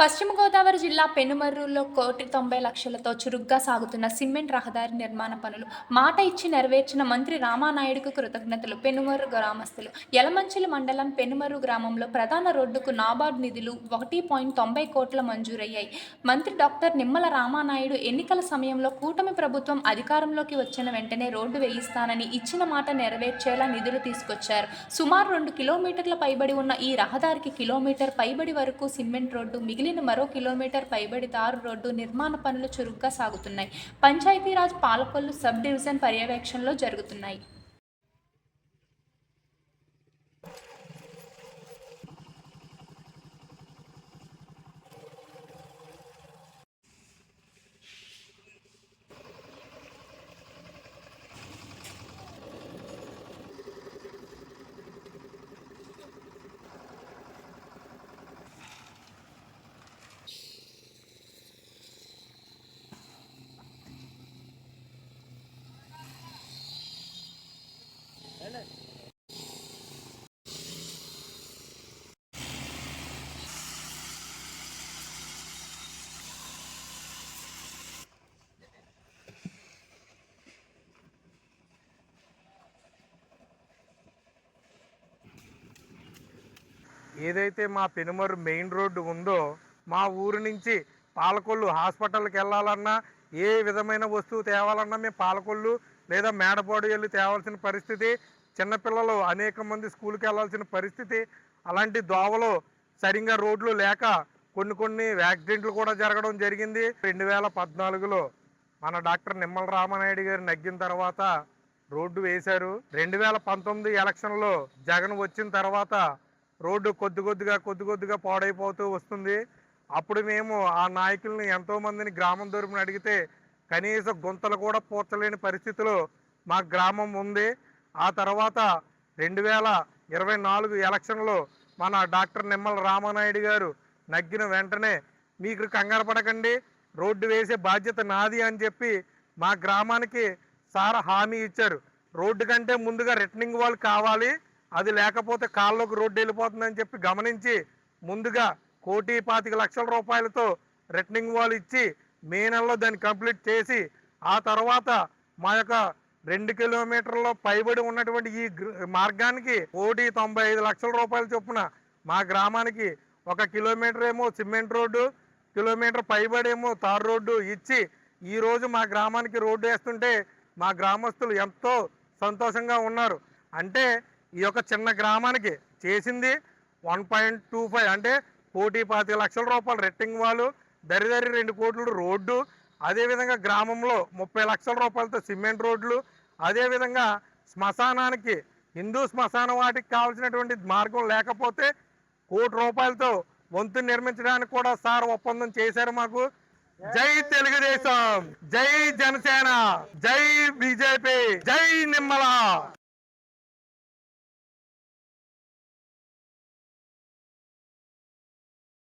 పశ్చిమ గోదావరి జిల్లా పెనుమర్రులో కోటి తొంభై లక్షలతో చురుగ్గా సాగుతున్న సిమెంట్ రహదారి నిర్మాణ పనులు మాట ఇచ్చి నెరవేర్చిన మంత్రి రామానాయుడుకు కృతజ్ఞతలు. పెనుమర్రు గ్రామస్తులు. యలమంచిలి మండలం పెనుమర్రు గ్రామంలో ప్రధాన రోడ్డుకు నాబార్డు నిధులు ఒకటి పాయింట్ తొంభై కోట్ల మంజూరయ్యాయి. మంత్రి డాక్టర్ నిమ్మల రామానాయుడు ఎన్నికల సమయంలో కూటమి ప్రభుత్వం అధికారంలోకి వచ్చిన వెంటనే రోడ్డు వేయిస్తానని ఇచ్చిన మాట నెరవేర్చేలా నిధులు తీసుకొచ్చారు. సుమారు రెండు కిలోమీటర్ల పైబడి ఉన్న ఈ రహదారికి కిలోమీటర్ పైబడి వరకు సిమెంట్ రోడ్డు మిగిలిన మరో కిలోమీటర్ పైబడి తారు రోడ్డు నిర్మాణ పనులు చురుగ్గా సాగుతున్నాయి. పంచాయతీరాజ్ పాలకొల్లు సబ్ డివిజన్ పర్యవేక్షణలో జరుగుతున్నాయి. ఏదైతే మా పెనుమరు మెయిన్ రోడ్డు ఉందో మా ఊరు నుంచి పాలకొల్లు హాస్పిటల్కి వెళ్ళాలన్నా ఏ విధమైన వస్తువు తేవాలన్నా మేము పాలకొల్లు లేదా మేడపాడు వెళ్ళి తేవాల్సిన పరిస్థితి చిన్నపిల్లలు అనేక మంది స్కూల్కి వెళ్ళాల్సిన పరిస్థితి అలాంటి దోవలు సరిగ్గా రోడ్లు లేక కొన్ని కొన్ని యాక్సిడెంట్లు కూడా జరగడం జరిగింది. రెండు వేల పద్నాలుగులో మన డాక్టర్ నిమ్మల రామనాయుడు గారు నగ్గిన తర్వాత రోడ్డు వేశారు. రెండు వేల పంతొమ్మిది ఎలక్షన్లో జగన్ వచ్చిన తర్వాత రోడ్డు కొద్ది కొద్దిగా కొద్ది కొద్దిగా పాడైపోతూ వస్తుంది. అప్పుడు మేము ఆ నాయకుల్ని ఎంతోమందిని గ్రామం తరపున అడిగితే కనీస గుంతలు కూడా పూడ్చలేని పరిస్థితిలో మా గ్రామం ఉంది. ఆ తర్వాత రెండు వేల ఇరవై నాలుగు ఎలక్షన్లో మన డాక్టర్ నిమ్మల రామానాయుడు గారు నగ్గిన వెంటనే మీకు కంగారు పడకండి రోడ్డు వేసే బాధ్యత నాది అని చెప్పి మా గ్రామానికి సార్ హామీ ఇచ్చారు. రోడ్డు కంటే ముందుగా రిటర్నింగ్ వాళ్ళు కావాలి అది లేకపోతే కాళ్ళలోకి రోడ్డు వెళ్ళిపోతుందని చెప్పి గమనించి ముందుగా కోటి పాతిక లక్షల రూపాయలతో రిటర్నింగ్ వాల్ ఇచ్చి మే నెలలో దాన్ని కంప్లీట్ చేసి ఆ తర్వాత మా యొక్క రెండు కిలోమీటర్ల పైబడి ఉన్నటువంటి ఈ మార్గానికి కోటి తొంభై ఐదు లక్షల రూపాయల చొప్పున మా గ్రామానికి ఒక కిలోమీటర్ ఏమో సిమెంట్ రోడ్డు కిలోమీటర్ పైబడి ఏమో తార్ రోడ్డు ఇచ్చి ఈ రోజు మా గ్రామానికి రోడ్డు వేస్తుంటే మా గ్రామస్తులు ఎంతో సంతోషంగా ఉన్నారు. అంటే ఈ యొక్క చిన్న గ్రామానికి చేసింది వన్ పాయింట్ టూ ఫైవ్ అంటే కోటి పాతిక లక్షల రూపాయలు రెట్టింగ్ వాళ్ళు. దరిదరి రెండు కోట్లు రోడ్డు. అదేవిధంగా గ్రామంలో ముప్పై లక్షల రూపాయలతో సిమెంట్ రోడ్లు. అదేవిధంగా శ్మశానానికి హిందూ శ్మశాన వాటికి కావాల్సినటువంటి మార్గం లేకపోతే కోటి రూపాయలతో వంతు నిర్మించడానికి కూడా సార్ ఒప్పందం చేశారు మాకు. జై తెలుగుదేశం జై జనసేన జై బీజేపీ జై నిమ్మల.